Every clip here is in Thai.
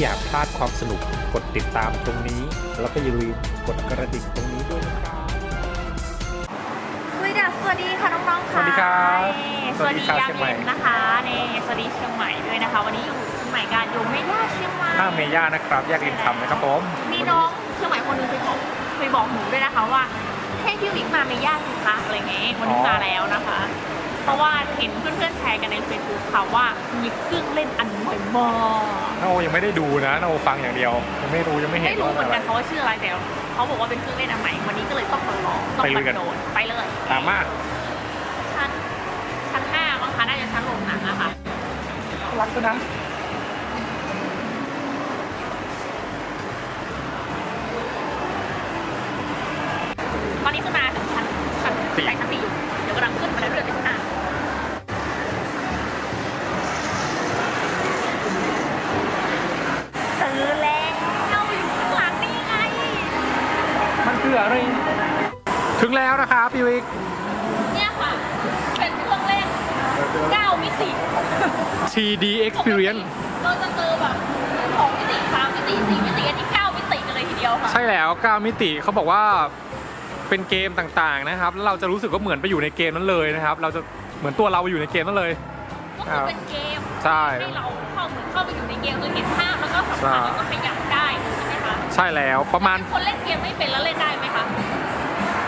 อยากพลาดความสนุกกดติดตามตรงนี้ แล้วก็อย่าลืมกดกระดิ่งตรงนี้ด้วยนะครับสวัสดีค่ะสวัสดีค่ะน้องๆค่ะสวัสดีครับนี่สสวัวัสสดีดีครับยามเชียงใหม่เย็นนะคะนี่สวัสดีเชียงใหม่ด้วยนะคะ วันนี้อยู่เชียงใหม่กันอยู่ไม่ย่าเชียงใหม่ห้างเมย่านะครับแยกริมคำนะครับผมมีน้องเชียงใหม่คนหนึงเคยบอกเคยบอกหนูด้วยนะคะว่าให้พี่วิกมาเมย่าสิคะอะไรเงี้ยวันนี้มาแล้วนะคะเพ ราะว่าเห็นเพื่อนๆแชร์กันในเฟซบุ๊กค่ะว่ามีเครื่องเล่นอันใหม่มากน้าโอยังไม่ได้ดูนะน้าโอฟังอย่างเดียวยังไม่รู้ยังไม่เห็นไม่รู้ว่าเหมือนอะไรกันเขาว่าชื่ออะไรแต่เขาบอกว่าเป็นเครื่องเล่นอันใหม่วันนี้ก็เลยต้องมาลองต้องไปลุมายกันโดนไปเลยตามมาชั้นชั้นห้ามั้งคะน่าจะชั้นโรงหนังอะค่ะรักซะนะ แล้วนะครับพี่วิกเนี่ยค่ะ เป็นเครื่องเล่น9มิติ 3D Experience เราจะเจอแบบ2มิติ3มิติ4มิติอันนี้9มิติกันเลยทีเดียวค่ะ ใช่แล้ว 9 มิติเขาบอกว่าเป็นเกมต่างๆนะครับแล้วเราจะรู้สึกว่าเหมือนไปอยู่ในเกมนั้นเลยนะครับ เราจะเหมือนตัวเราไปอยู่ในเกมนั้นเลย ก็คือเป็นเกมใช่ ให้เราเข้าเหมือนเข้าไปอยู่ในเกมคือเห็นภาพแล้วก็สัมผัสแล้วก็ขยับได้ใช่ไหมคะใช่แล้วประมาณ คนเล่นเกมไม่เป็นแล้วเล่นได้ไหมคะ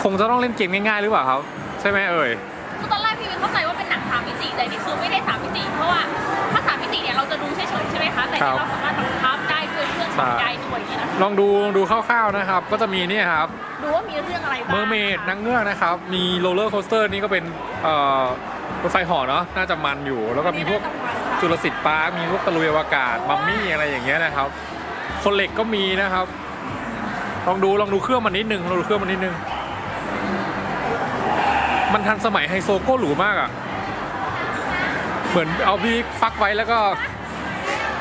คงจะต้องเล่นเกมง่ายๆหรือเปล่าครับ ใช่ไหมเอ่ยคือตอนแรกพี่วินเข้าใจว่าเป็นหนังสามมิติแต่นี่คือไม่ได้สามมิติ เพราะว่าถ้าสามมิติเนี่ยเราจะดูเฉยๆใช่ไหมคะแต่ครันี่บเราสามารถบังคับได้ด้วยเครื่องใช่ทำได้ด้วยอย่างนี้นะคะลองดูลองดูคร่าวๆนะครับ ก็จะมีเนี่ยครับดูว่ามีเรื่องอะไรบ้างเมอร์เมดนางเงือกนะครับ มีโรลเลอร์โคสเตอร์นี่ก็เป็นเอ่อรถไฟเหอเนาะน่าจะมันอยู่ แล้วก็มีพวกจุลศิษย์ปาร์คมีพวกตะลุยอวกาศมัมมี่อะไรอย่างเงี้ยนะครับคนเหล็กก็มีนะครับ ลองดูลองดูเครื่องมันนิดนึงลองดูเครื่องมันนิดนึง มันทันสมัยไฮโซโก้หรูมากอะ่ะ เหมือนเอาพี่ฟักไว้แล้วก็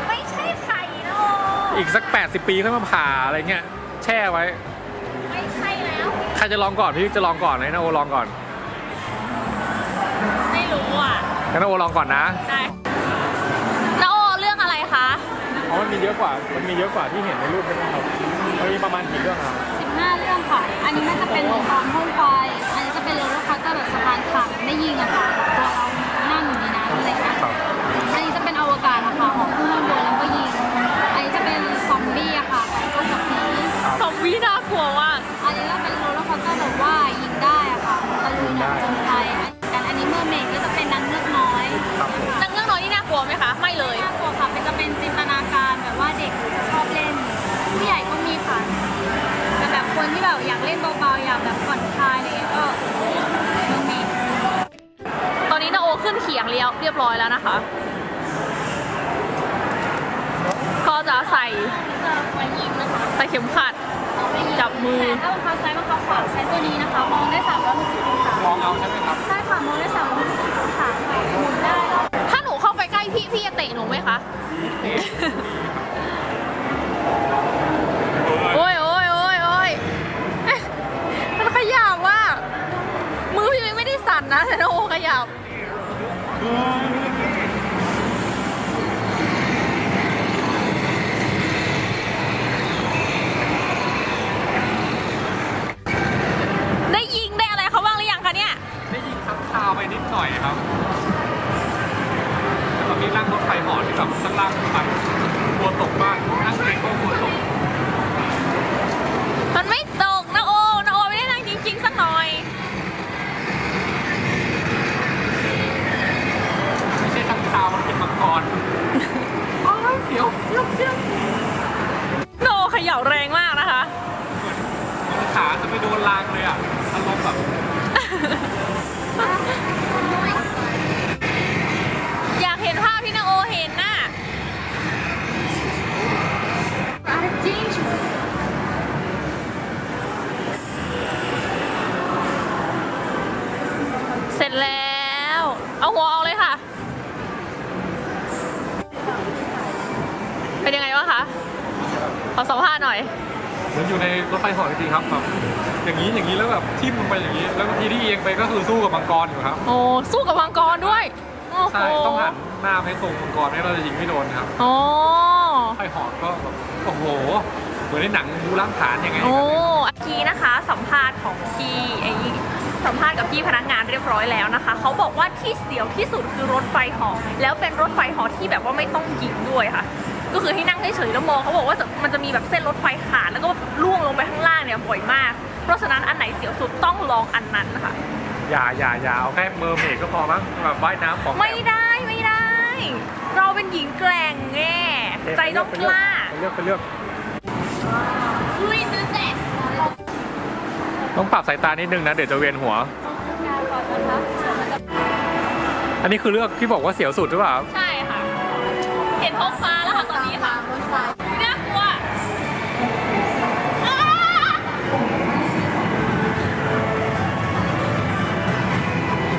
ไม่ใช่ไข่นะโอีกสัก 80 ปีค่อยมาผ่าอะไรเงี้ย แช่ไว้ ไม่ใช่แล้ว ใครจะลองก่อนพี่จะลองก่อนให้นาโอลองก่อนไม่รู้อะงั้นนาโอลองก่อนนะได้นาโอเรื่องอะไรคะเพราะมันมีเยอะกว่า มันมีเยอะกว่าที่เห็นในรูปใช่ไหมครับมันมีประมาณกี่เรื่องครับ15 เรื่องค่ะ อันนี้มันจะเป็นตอนห้องไฟอัน นี้จะเป็นโรลเลอร์คอสเตอร์แบบสะพานขาดได้ยิงอะค่ะตัวเรานั่งอยู่ในน้ำอะไรเงี้ยครับอันนี้จะเป็นอวกาศอะค่ะของขึ้ เขียงเรียบเรียบร้อยแล้วนะคะ ก็จะใส่จะไว้ยิงนะคะใส่เข็มขัดจับมือ แต่ถ้าบังคับซ้ายบังคับขวาใช้ตัวนี้นะคะ มองได้360องศามองเอาใช่ไหมครับ ใช่ค่ะ มองได้360องศาค่ะหมุนได้แล้วถ้าหนูเข้าไปใกล้พี่พี่จะเตะหนูไหมคะ โอ้ยโอ้ยโอ้ยโอ้ยเอ๊ะมันขยับว่ามือพี่ไม่ได้สั่นนะแต่นาโอขยับ ไขอสัมภาษณ์หน่อย เหมือนอยู่ในรถไฟเหอจริงๆครับแบบอย่างนี้อย่างนี้แล้วแบบทิ่มลงไปอย่างนี้ แล้วทีที่เอียงไปก็คือสู้กับมังกรอยู่ครับ โอ้สู้กับมังกรด้วยโอ้โหใช่ต้องหันหน้าให้ตรงมังกรไม่งั้นเราจะยิงไม่โดนครับอ๋อไฟหอกก็แบบโอ้โห เหมือนในหนังดูล่างฐานยังไงโอ้กี้นะคะ สัมภาษณ์ของพี่ไอ้สัมภาษณ์กับพี่พนักงานเรียบร้อยแล้วนะคะ เขาบอกว่าที่เสียวที่สุดคือรถไฟเหอแล้วเป็นรถไฟเหอที่แบบว่าไม่ต้องยิงด้วยค่ะ ก็คือให้นั่งเฉยๆแล้วมองเขาบอกว่าจะมันจะมีแบบเส้นรถไฟขาดแล้วก็ล่วงลงไปข้างล่างเนี่ยบ่อยมาก เพราะฉะนั้นอันไหนเสียวสุดต้องลองอันนั้นค่ะอย่าอย่าอย่าเอาแค่เมอร์เมดก็พอมั้งแบบว่ายน้ำของไม่ได้ไม่ได้ เราเป็นหญิงแกร่งแง่ใจต้องกล้าไปเลือกไปเลือกลุยตื้อเจ็ดต้องปรับสายตานิดนึงนะเดี๋ยวจะเวียนหัว อันนี้คือเลือกที่บอกว่าเสียวสุดหรือเปล่า ใช่ค่ะ เห็นท้องฟ้าแล้วค่ะ ตอนนี้ค่ะน่ากลัวอ้า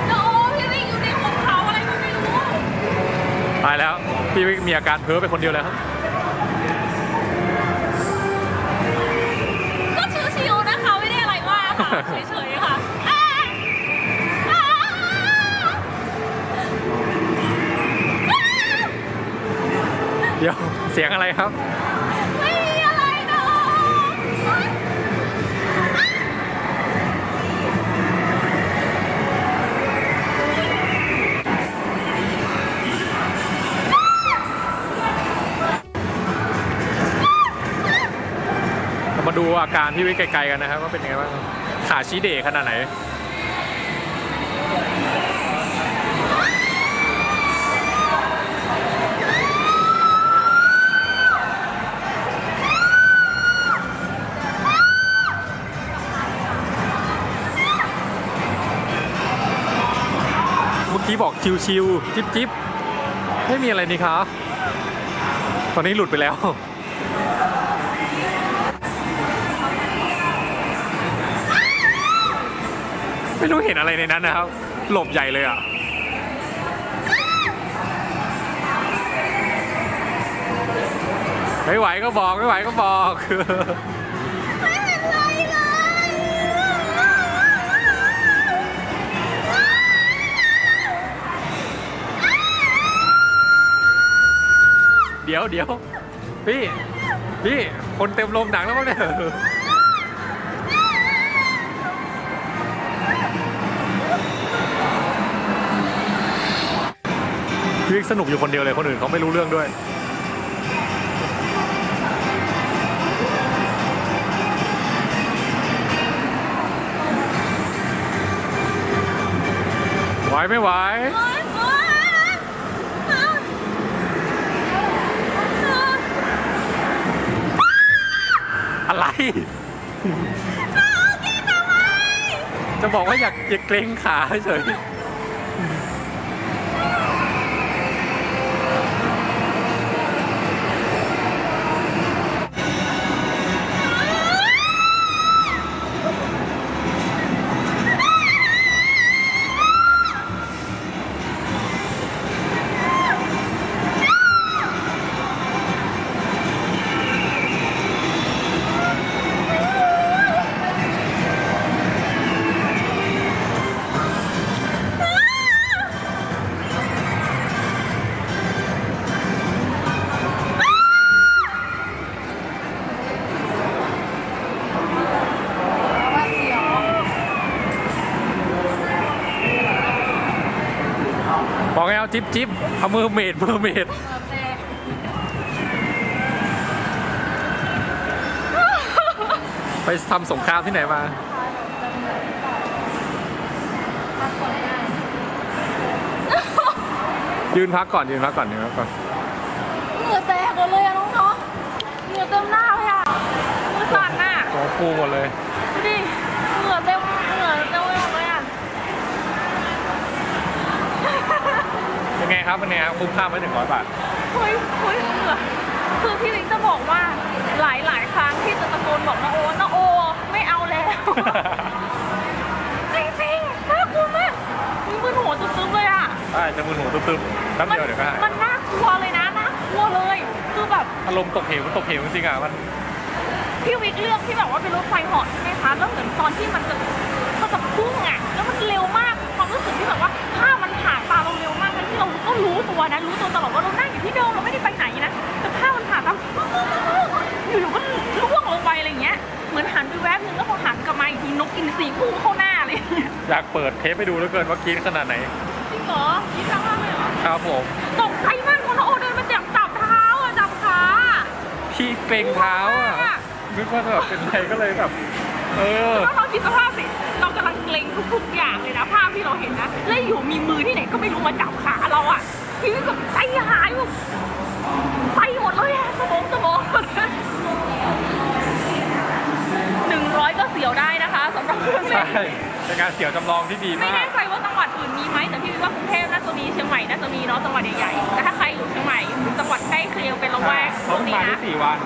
โอ้พี่วิ่งอยู่ในหุบเขาอะไรก็ไม่รู้ตายแล้ว พี่วิกมีอาการเพ้อไปคนเดียวแล้วก็ชิวๆนะคะ ไม่ได้อะไรมากค่ะเฉยๆ เดี๋ยวเสียงอะไรครับ ไม่มีอะไรนะเรามาดูอาการพี่วิกไกลๆกันนะครับว่าเป็นยังไงบ้างขาชี้เดขนาดไหน บอกชิวๆจิ๊บจิบไม่มีอะไรนี่คะตอนนี้หลุดไปแล้ว ไม่รู้เห็นอะไรในนั้นนะครับ หลบใหญ่เลยอะไม่ไหวก็บอกไม่ไหวก็บอก ดี๋ยวเดี๋ยวพี่ พี่ คนเต็มโรงหนังแล้วมั้งเนี่ยพี่สนุกอยู่คนเดียวเลยคนอื่นเขาไม่รู้เรื่องด้วยไหวไม่ไหว โอ๊ยโอ๊ยอ้าว อะไร จะบอกว่าอยากอยากเกรงขาเฉย บอกไงเอาจิ๊บจิ๊บเอามือเมดมือเมดไปทำสงครามที่ไหนมายืนพักก่อนยืนพักก่อนยืนพักก่อนเหงื่อแตกหมดเลยอะน้องเนาะเหงื่อเต็มหน้าเลยอะมือสั่นน่ะตัวฟูหมดเลย ดูดิ เหงื่อเต็ม เหงื่อเต็มไปหมดเลยอะ เป็นไง ครับเป็นไงครับคุ้มค่าไหมหนึ่งร้อยบาทเฮ้ยเฮ้ยเหงื่อคือพี่วิงจะบอกว่าหลายหลายๆครั้งที่จะตะโกนบอกนาโอนาโอ ไม่เอาแล้ว จริงๆน่ากลัวมากมีมือหัวตึ๊บๆเลยอะใช่จะมือหนูตึ๊บๆแป๊บเดียวเดี๋ยวก็หายมันน่ากลัวเลยนะน่ากลัวเลยคือแบบอารมณ์ตกเหวมันตกเหวจริงๆอะมันพี่วิกเลือกที่แบบว่าเป็นรถไฟเหาะใช่ไหมคะแล้วเหมือนตอนที่มันจะมันจะพุ่งอะแล้วมันเร็วมากความรู้สึกที่แบบว่าภาพมันผ่านตาเราเร็วมา กทั้งที่เราก็รู้ตัวนะรู้ตัวตลอดว่าเรานั่งอยู่ที่เดิมเราไม่ได้ไปไหนนะแต่ภาพมันผ่านตาแล้วอยู่ๆก็ล่วงลงไปอะไรอย่างเงี้ยเหมือนหันไปแวบนึงแล้วพอหันกลับมาอีกทีนกอินทรีพุ่งเข้าหน้าเลยอยากเปิดเทปไปดูเหลือเกินว่ากรีดขนาดไหนจริงเหรอคิดจังมากเลยเหรอครับผมตกใจมากคนโอเดินมาจับจับเท้าอะจับขาพี่เกรงเท้าอะนึกว่าแบบเป็นไรก็เลยแบบเออแล้วเราคิดสภาพสิเรากำลั งเกรงทุกๆอย่างเลยนะภาพที่เราเห็นนะแล้วอยู่มีมือที่ไหนก็ไม่รู้มาจับขาเราอะพี่ก็ใจหายแบบไปหมดเลยอะสมองสมองหนึ่งร้อยก็เสียวได้นะคะสำหรับเครื่องเล่ใช่นเป็นการเสียวจำลองที่ดีไม่มาแน่ก ใจว่าจังหวัดอื่นมีไหมแต่พี่ว่ากรุงเทพน่าจะมีเชียงใหม่น่าจะมีเนาะจังหวัดใหญ่ๆแต่ถ้าใครอยู่เชียงใหม่หรือจังหวัดใกล้เคียงเป็นละแวกพเขาวกเพิ่งนี้มานะที่สี่วัน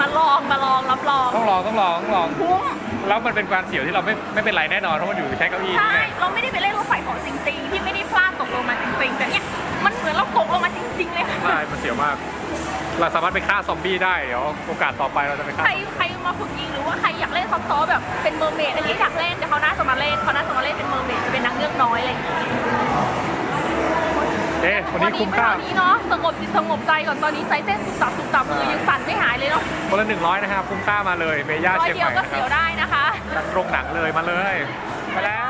มาลองมาลองรับรองต้องลองต้องลองต้องลอง คุ้มแล้วมันเป็นการเสียวที่เราไม่ไม่เป็นไรแน่นอนเพราะมันอยู่แค่เก้าอี้ใช่นี่ไงเราไม่ได้ไปเล่นรถไฟของจริงๆที่ไม่ได้พลาดตกลงมาจริงๆแต่เนี่ยมันเหมือนเราตกลงมาจริงๆเลยค่ะ ใช่มันเสียวมาก เราสามารถไปฆ่าซอมบี้ได้เดี๋ยวโอกาสต่อไปเราจะไปฆ่าใครใครมาฝึกยิงหรือว่าใครอยากเล่นซอฟต์ๆแบบเป็นเมอร์เมดอันนี้อยากเล่นแต่เขาน่าจะมาเล่นเขาน่าจะมาเล่นเป็นเมอร์เมดจะเป็นนักเงือกน้อยอะไรอย่างเงี้ย เอ๊ะวันนี้คุ้มเป็นค่าวันนี้เนาะสงบจิตสงบใจก่อนตอนนี้ใจเต้นตุบตับตุบตับมือยังสั่นไม่หายเลยเนาะคนละหนึ่งร้อยนะครับคุ้มค่ามาเลยเมย่าร้อยเชียงเดีใหยวม่ก็นะคเสียวรับได้นะคะโรงหนังเลยมาเลย มาแล้ว